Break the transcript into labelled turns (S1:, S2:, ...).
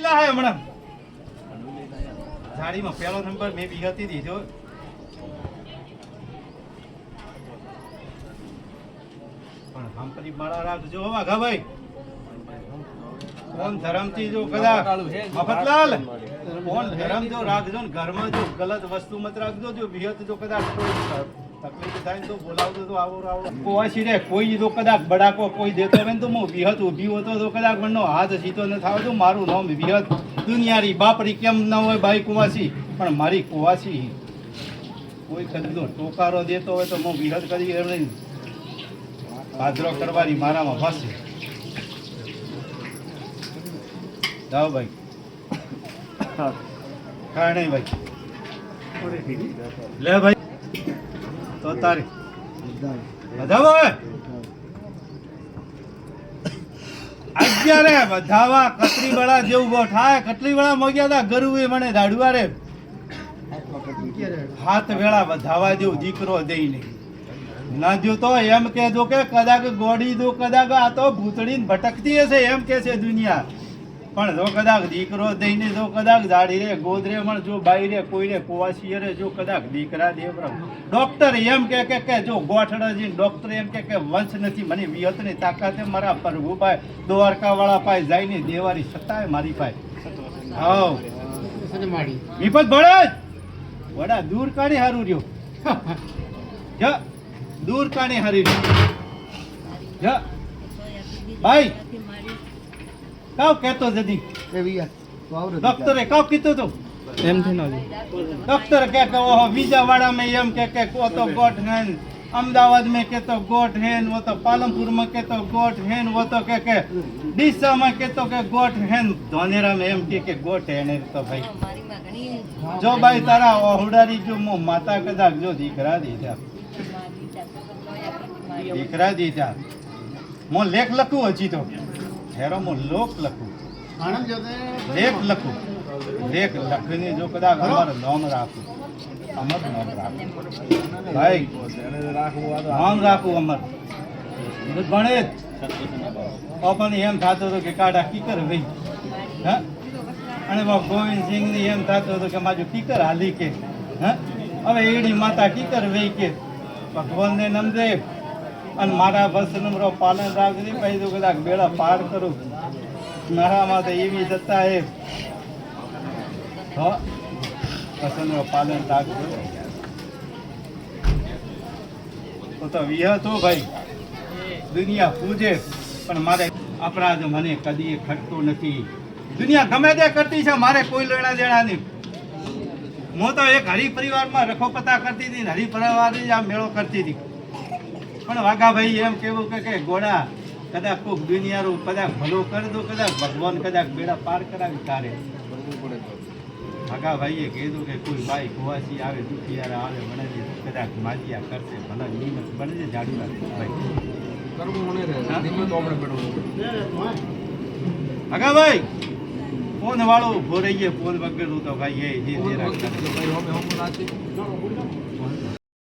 S1: કેટલા હે હમણાં. ગાડીમાં પહેલો નંબર મેં વિહતી દીધો પણ હંપરી માળા રાખજો હો, વાઘાભાઈ. કોણ ધરમથી જો કદાચ મફતલાલ કોણ ધરમ જો રાખજો ને ઘરમાં જો ગલત વસ્તુ મત રાખજો, જો વિહત જો કદાચ તકલીફ થાય તો બોલાવજો, તો આવો આવો. કોઈ રે, કોઈ જો કદાચ બડાકો કોઈ દેતો હોય ને તો હું વિહત ઊભી હોતો તો કદાચ મનનો હાથ સીધો ન થાવ તો મારું નામ વિહત. દુનિયારી બાપરી કેમ ન હોય ભાઈ કુવાસી? પણ મારી કુવાસી કોઈ કદી ટોકારો દેતો હોય તો હું વિહત કરી એમ નહીં કરવાની મારામાં ફસે. જાઓ ભાઈ. કાંઈ નહીં ભાઈ. લે ભાઈ. તો તારી. વધાવો અત્યારે વધાવા કતરી વાળા જેવું બો થાય. કતરી વાળા મોગ્યા હતા ગરુએ મને દાડવા રે. હાથ વેળા વધાવા જેવું દીકરો દઈ નહીં. ના જો તો એમ કહેજો કે કદાચ ગોડી દો કદાચ આ તો ભૂતળીને ભટકતી હશે, એમ કે છે દુનિયા. પણ જો કદાચ દીકરો દઈને જો કદાચ દાડી રે, ગોદરે પણ જો બાઈ રે, કોઈ રે કુવાસી રે, જો કદાચ દીકરા દેવ ડોક્ટર એમ કે કે કે જો ગોઠડાજી ડોક્ટર એમ કે કે વંશ નથી, મને વિહતની તાકાતે મારા પ્રભુભાઈ દ્વારકા વાળા પાય જઈને દેવારી સતાય મારી પાય હાવ. વિપત ભળે વડા, દૂર કાઢી હારું રહ્યો? જ, દૂર કાઢી હારી રહ્યો. જ. ભાઈ કાવ કહેતો જદી એવી ડોક્ટરે કાવ કીધું તું.
S2: એમ થી ન
S1: ડોક્ટર કે કે ઓહો બીજા વાડા મે એમ કે કે કો તો ગોટ હેન. અમદાવાદ મે કે તો ગોટ હેન વો તો પાલનપુરમાં કે તો ગોટ હેન વો તો કે કે ડીસા માં કે તો કે ગોટ હેન. ધોનેરા મે એમ કે કે ગોટ હેન તો ભાઈ. જો ભાઈ તારા ઓહુડારી જો મો માતા કદાચ જો દીકરા દીધા. દીકરા દીધા. મો લેખ લખું હજી તો. હેરો લોક લખું લેખ લખું લેખ લખીને જો કદાચ અમાર નામ રાખું અમર નામ રાખું ભાઈ નામ રાખું અમર. ભણે પણ એમ થતો હતો કે કાઢા કીકર ભાઈ હા? અને બાપ ગોવિંદસિંહની એમ થતું હતું કે મારું કીકર હાલી કે. હા? હવે એડી માતા કીકર વહી કે. ભગવાન ને નમદે અને મારા વસનમરો પાલન રાખજે, પછી કદાચ બેડા પાર કરું. મારામાં તો એવી સત્તા એ વસનમરો પાલન રાખજો. તો તો વિહત ભાઈ, દુનિયા પૂજે, પણ મારે અપરાધ મને કદી ખટતો નથી. દુનિયા ગમે તે કરતી છે, મારે કોઈ લેણા દેણા નહીં. હું તો એક હરિ પરિવારમાં રખોપતા કરતી હતી હરિ પરિવારની જ આ મેળો કરતી હતી. પણ વાઘાભાઈ એમ કેવું કે કે ગોળા કદાચ કોક દુનિયાનું કદાચ ભલો કરી દો કદાચ ભગવાન કદાચ બેડા પાર કરાવી તારે. વાઘાભાઈએ કીધું કે કોઈ ભાઈ કુવાસી આવે દુખિયારા આવે મને કદાચ માજિયા કરશે ભલે નિયમત બને છે જાડુ ભાઈ વાઘાભાઈ ફોન વાળો ઊભો રહીએ ફોન વગર તો ભાઈ એ જે જે રાખતા